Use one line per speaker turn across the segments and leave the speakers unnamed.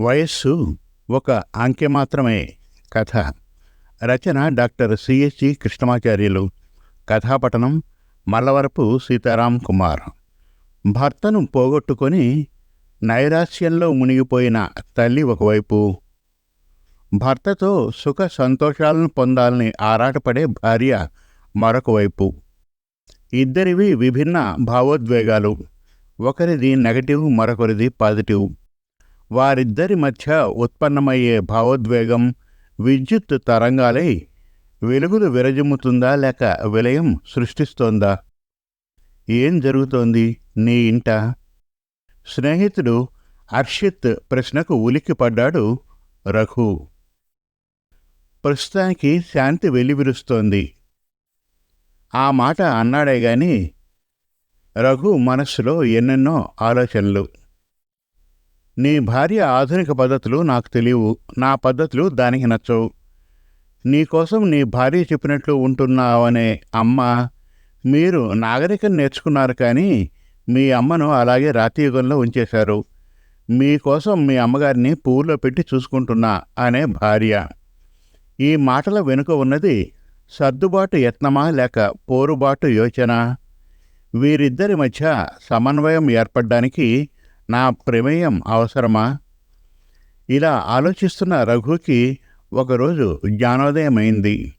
వయస్సు ఒక అంకె మాత్రమే కథ. రచన doctor C H G Krishnamacharyulu. కథాపటనం Mallavarapu Sitaram Kumar. భర్తను పోగొట్టుకొని నైరాశ్యంలో మునిగిపోయిన తల్లి ఒకవైపు. భర్తతో సుఖ సంతోషాలను పొందాలని ఆరాటపడే భార్య మరొకవైపు ఇద్దరివి విభిన్న భావోద్వేగాలు. ఒకరిది నెగటివ్ మరొకరిది పాజిటివ్. వారిద్దరి మధ్య ఉత్పన్నమయ్యే భావోద్వేగం విద్యుత్ తరంగాలై వెలుగులు విరజిమ్ముతుందా లేక విలయం సృష్టిస్తోందా? ఏం జరుగుతోంది నీ ఇంట? స్నేహితుడు అర్షిత్ ప్రశ్నకు ఉలిక్కిపడ్డాడు రఘు. ప్రస్తుతానికి శాంతి వెలివిరుస్తోంది. ఆ మాట అన్నాడే గాని రఘు మనస్సులో ఎన్నెన్నో ఆలోచనలు. నీ భార్య ఆధునిక పద్ధతులు నాకు తెలియవు. నా పద్ధతులు దానికి నచ్చవు. నీకోసం నీ భార్య చెప్పినట్లు ఉంటున్నావనే అమ్మ మీరు నాగరికం నేర్చుకున్నారు కానీ మీ అమ్మను అలాగే రాతియుగంలో ఉంచేశారు. మీకోసం మీ అమ్మగారిని పువ్వులో పెట్టి చూసుకుంటున్నా అనే భార్య. ఈ మాటల వెనుక ఉన్నది సర్దుబాటు యత్నమా లేక పోరుబాటు యోచన? వీరిద్దరి మధ్య సమన్వయం ఏర్పడ్డానికి నా ప్రమేయం అవసరమా? ఇలా ఆలోచిస్తున్న రఘుకి ఒకరోజు జ్ఞానోదయమైంది.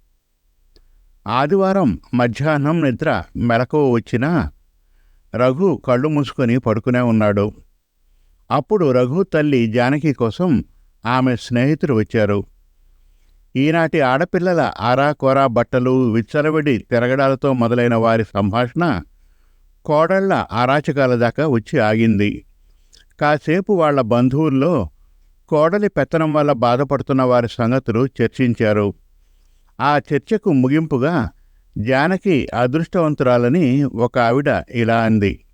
ఆదివారం మధ్యాహ్నం నిద్ర మెలకువ వచ్చినా రఘు కళ్ళు మూసుకొని పడుకునే ఉన్నాడు. అప్పుడు రఘు తల్లి జానకి కోసం ఆమె స్నేహితులు వచ్చారు. ఈనాటి ఆడపిల్లల ఆరాకోరా బట్టలు విచ్చలవిడి తిరగడాలతో మొదలైన వారి సంభాషణ కోడళ్ళ ఆరాచకాల దాకా వచ్చి ఆగింది. కాసేపు వాళ్ళ బంధువుల్లో కోడలి పెత్తనం వల్ల బాధపడుతున్న వారి సంగతులు చర్చించారు. ఆ చర్చకు ముగింపుగా జానకి అదృష్టవంతురాలని ఒక ఆవిడ ఇలా అంది.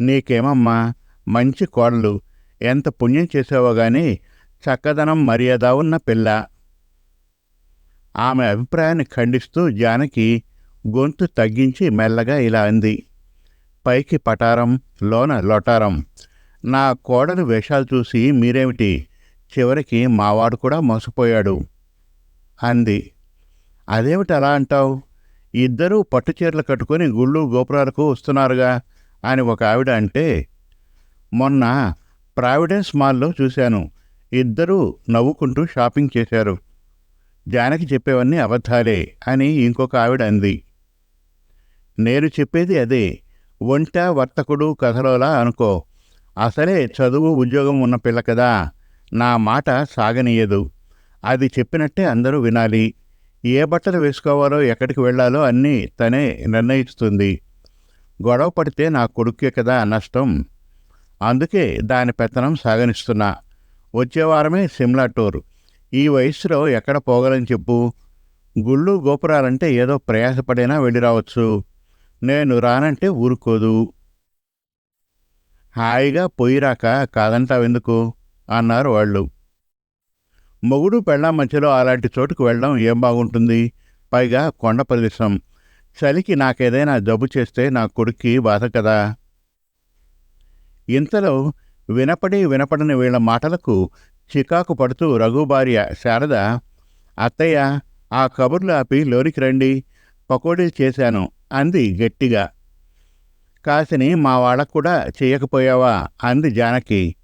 నీకేమమ్మా మంచి కోడలు. ఎంత పుణ్యం చేసావో గాని చక్కదనం మర్యాద ఉన్న పిల్ల. ఆమె అభిప్రాయాన్ని ఖండిస్తూ జానకి గొంతు తగ్గించి మెల్లగా ఇలా అంది. పైకి పటారం లోన లొటారం. నా కోడలు వేషాలు చూసి మీరేమిటి? చివరికి మావాడు కూడా మోసపోయాడు. అంది. అదేమిటి అలా అంటావు? ఇద్దరూ పట్టుచీరలు కట్టుకొని గుళ్ళు గోపురాలకు వస్తున్నారుగా అని ఒక ఆవిడ అంటే మొన్న ప్రావిడెన్స్ మాల్లో చూశాను. ఇద్దరూ నవ్వుకుంటూ షాపింగ్ చేశారు. జానకి చెప్పేవన్నీ అబద్ధాలే అని ఇంకొక ఆవిడ అంది. నేను చెప్పేది అదే. ఒంట వర్తకుడు కథలోలా అనుకో. అసలే చదువు ఉద్యోగం ఉన్న పిల్ల కదా. నా మాట సాగనీయదు. అది చెప్పినట్టే అందరూ వినాలి. ఏ బట్టలు వేసుకోవాలో ఎక్కడికి వెళ్ళాలో అన్నీ తనే నిర్ణయిస్తుంది. గొడవ పడితే నా కొడుకే కదా నష్టం. అందుకే దాని పెత్తనం సాగనిస్తున్నా. వచ్చే వారమే సిమ్లా టూర్. ఈ వయసులో ఎక్కడ పోగలని చెప్పు? గుళ్ళు గోపురాలంటే ఏదో ప్రయాసపడైనా వెళ్ళి రావచ్చు. నేను రానంటే ఊరుకోదు. హాయిగా పొయ్యిరాక కాదంటావెందుకు అన్నారు వాళ్ళు. మొగుడు పెళ్ళాం మధ్యలో అలాంటి చోటుకు వెళ్ళడం ఏం బాగుంటుంది? పైగా కొండ ప్రదేశం. చలికి నాకేదైనా జబ్బు చేస్తే నా కొడుక్కి బాధ కదా? ఇంతలో వినపడి వినపడని వీళ్ళ మాటలకు చికాకు పడుతూ రఘు భార్య శారద అత్తయ్య ఆ కబుర్లు ఆపి లోనికి రండి. పకోడీలు చేశాను అంది గట్టిగా. కాసిని మా వాళ్ళకు కూడా చేయకపోయావా? అంది జానకి.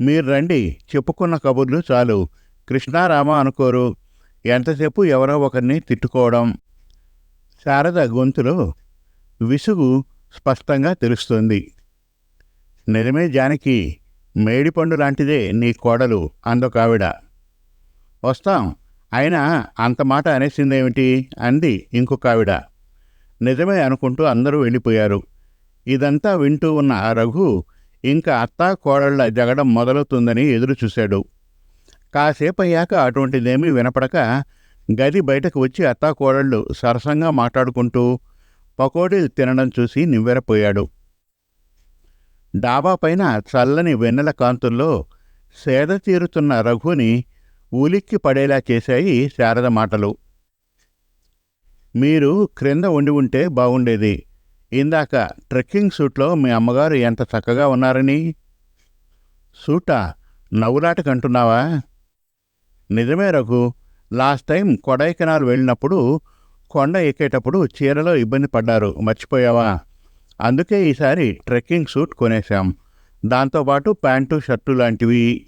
మీరు రండి చెప్పుకున్న కబుర్లు చాలు. కృష్ణారామ అనుకోరు. ఎంతసేపు ఎవరో ఒకరిని తిట్టుకోవడం. శారద గొంతులో విసుగు స్పష్టంగా తెలుస్తుంది. నిజమే జానకి మేడిపండు లాంటిదే నీ కోడలు అందొకావిడ. వస్తాం. అయినా అంత మాట అనేసిందేమిటి? అంది ఇంకొక ఆవిడ నిజమే అనుకుంటూ అందరూ వెళ్ళిపోయారు. ఇదంతా వింటూ ఉన్న ఆ రఘు ఇంకా అత్తా కోడళ్ళ జగడం మొదలవుతుందని ఎదురు చూశాడు. కాసేపయ్యాక అటువంటిదేమీ వినపడక గది బయటకు వచ్చి అత్తా కోడళ్ళు సరసంగా మాట్లాడుకుంటూ పకోడీలు తినడం చూసి నివ్వెరపోయాడు. డాబా పైన చల్లని వెన్నెల కాంతుల్లో సేద తీరుతున్న రఘుని ఉలిక్కి పడేలా చేశాయి శారద మాటలు. మీరు క్రింద ఉండి ఉంటే బాగుండేది. ఇందాక ట్రెక్కింగ్ సూట్లో మీ అమ్మగారు ఎంత చక్కగా ఉన్నారని. సూటా నవ్వులాటకంటున్నావా? నిజమే రఘు. లాస్ట్ టైం కొడైకెనాల్ వెళ్ళినప్పుడు కొండ ఎక్కేటప్పుడు చీరలో ఇబ్బంది పడ్డారు. మర్చిపోయావా? అందుకే ఈసారి ట్రెక్కింగ్ సూట్ కొనేశాం. దాంతోపాటు ప్యాంటు షర్టు లాంటివి.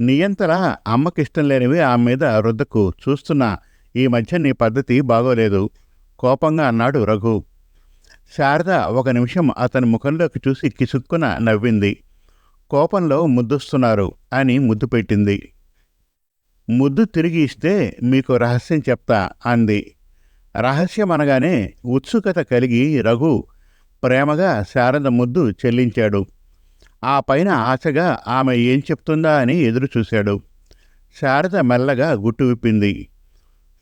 నియంతలా అమ్మకిష్టం లేనివి ఆమె మీద రుద్దకు. చూస్తున్నా ఈ మధ్య నీ పద్ధతి బాగోలేదు. కోపంగా అన్నాడు రఘు. శారద ఒక నిమిషం అతని ముఖంలోకి చూసి కిసుక్కున నవ్వింది. కోపంలో ముద్దుస్తున్నారు అని ముద్దు పెట్టింది. ముద్దు తిరిగి ఇస్తే మీకు రహస్యం చెప్తా అంది. రహస్యం అనగానే ఉత్సుకత కలిగి రఘు ప్రేమగా శారద ముద్దు చెల్లించాడు. ఆ పైన ఆశగా ఆమె ఏం చెప్తుందా అని ఎదురుచూశాడు. శారద మెల్లగా గుట్టు విప్పింది.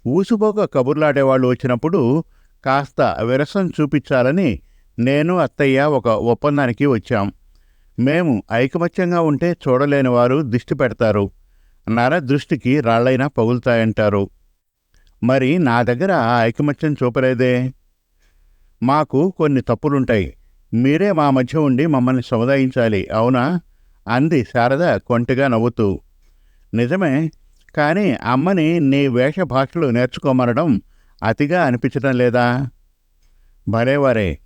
ఊసుపోక కబుర్లాడేవాళ్ళు వచ్చినప్పుడు కాస్త విరసం చూపించాలని నేను అత్తయ్య ఒక ఒప్పందానికి వచ్చాం. మేము ఐకమత్యంగా ఉంటే చూడలేని వారు దిష్టి పెడతారు. నర దృష్టికి రాళ్ళైనా పగులుతాయంటారు. మరి నా దగ్గర ఆ ఐకమత్యం చూపలేదే? మాకు కొన్ని తప్పులుంటాయి. మీరే మా మధ్య ఉండి మమ్మల్ని సముదాయించాలి అవునా? అంది శారద కొంటిగా నవ్వుతూ. నిజమే కానీ అమ్మని నీ వేష భాషలు నేర్చుకోమనడం అతిగా అనిపించడం లేదా? భలేవారే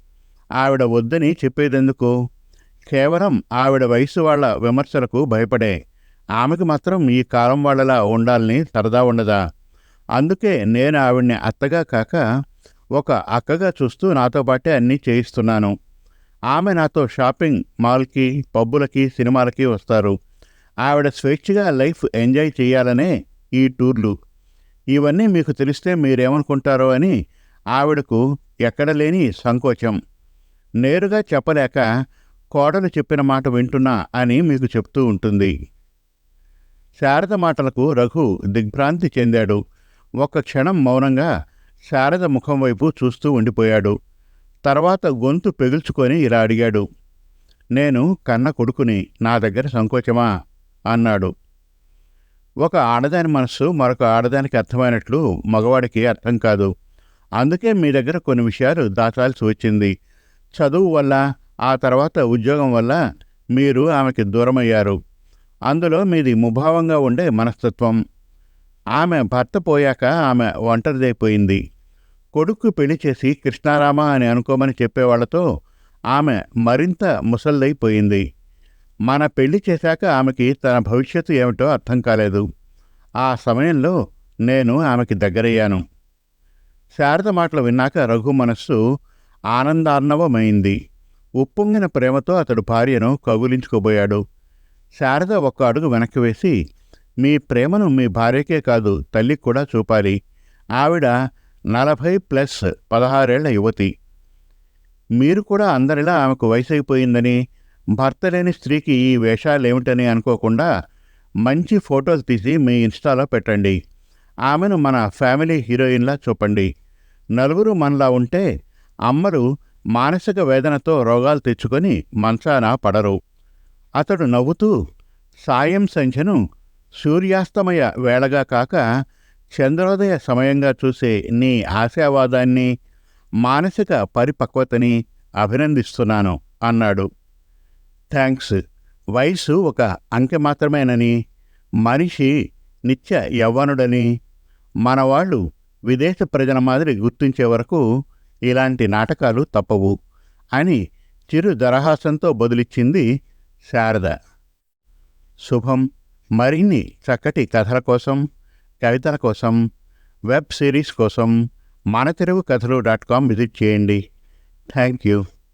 ఆవిడ వద్దని చెప్పేదెందుకు? కేవలం ఆవిడ వయసు వాళ్ళ విమర్శలకు భయపడే. ఆమెకు మాత్రం ఈ కాలం వాళ్ళలా ఉండాలని సరదా ఉండదా? అందుకే నేను ఆవిడ్ని అత్తగా కాక ఒక అక్కగా చూస్తూ నాతో పాటే అన్నీ చేయిస్తున్నాను. ఆమె నాతో షాపింగ్ మాల్కి పబ్బులకి సినిమాలకి వస్తారు. ఆవిడ స్వేచ్ఛగా లైఫ్ ఎంజాయ్ చేయాలనే ఈ టూర్లు. ఇవన్నీ మీకు తెలిస్తే మీరేమనుకుంటారో అని ఆవిడకు ఎక్కడ లేని సంకోచం. నేరుగా చెప్పలేక కోడలు చెప్పిన మాట వింటున్నా అని మీకు చెప్తూ ఉంటుంది. శారద మాటలకు రఘు దిగ్భ్రాంతి చెందాడు. ఒక్క క్షణం మౌనంగా శారద ముఖం వైపు చూస్తూ ఉండిపోయాడు. తర్వాత గొంతు పెగుల్చుకొని ఇలా అడిగాడు. నేను కన్న కొడుకుని నా దగ్గర సంకోచమా? అన్నాడు. ఒక ఆడదాని మనస్సు మరొక ఆడదానికి అర్థమైనట్లు మగవాడికి అర్థం కాదు. అందుకే మీ దగ్గర కొన్ని విషయాలు దాచాల్సి వచ్చింది. చదువు వల్ల ఆ తర్వాత ఉద్యోగం వల్ల మీరు ఆమెకి దూరమయ్యారు. అందులో మీది ముభావంగా ఉండే మనస్తత్వం. ఆమె భర్త పోయాక ఆమె ఒంటరిదైపోయింది. కొడుకు పెళ్ళి చేసి కృష్ణారామ అని అనుకోమని చెప్పేవాళ్ళతో ఆమె మరింత ముసల్దైపోయింది. మన పెళ్ళి చేశాక ఆమెకి తన భవిష్యత్తు ఏమిటో అర్థం కాలేదు. ఆ సమయంలో నేను ఆమెకి దగ్గరయ్యాను. శారద మాటలు విన్నాక రఘు మనస్సు ఆనందార్ణవమైంది ఉప్పొంగిన ప్రేమతో అతడు భార్యను కగులించుకోబోయాడు. శారద ఒక్క అడుగు వెనక్కి వేసి మీ ప్రేమను మీ భార్యకే కాదు తల్లికి కూడా చూపాలి. ఆవిడ నలభై ప్లస్ పదహారేళ్ళ యువతి. మీరు కూడా అందరిలా ఆమెకు వయసు అయిపోయిందని భర్త లేని స్త్రీకి ఈ వేషాలు ఏమిటని అనుకోకుండా మంచి ఫొటోస్ తీసి మీ ఇన్స్టాలో పెట్టండి. ఆమెను మన ఫ్యామిలీ హీరోయిన్లా చూపండి. నలుగురు మనలా ఉంటే అమ్మరు మానసిక వేదనతో రోగాలు తెచ్చుకొని మంచాన పడరు. అతడు నవ్వుతూ సాయం సంధ్యను సూర్యాస్తమయ వేళగా కాక చంద్రోదయ సమయంగా చూసే నీ ఆశావాదాన్ని మానసిక పరిపక్వతని అభినందిస్తున్నాను అన్నాడు. థ్యాంక్స్ వయసు ఒక అంకె మాత్రమేనని. మనిషి నిత్య యవ్వనుడని. మనవాళ్ళు విదేశ ప్రజల మాదిరి గుర్తించే వరకు ఇలాంటి నాటకాలు తప్పవు అని చిరు దరహాసంతో బదులిచ్చింది శారద. శుభం. మరిన్ని చక్కటి కథల కోసం కవితల కోసం వెబ్ సిరీస్ కోసం మన తెలుగు కథలు డాట్ కామ్ విజిట్ చేయండి. Thank you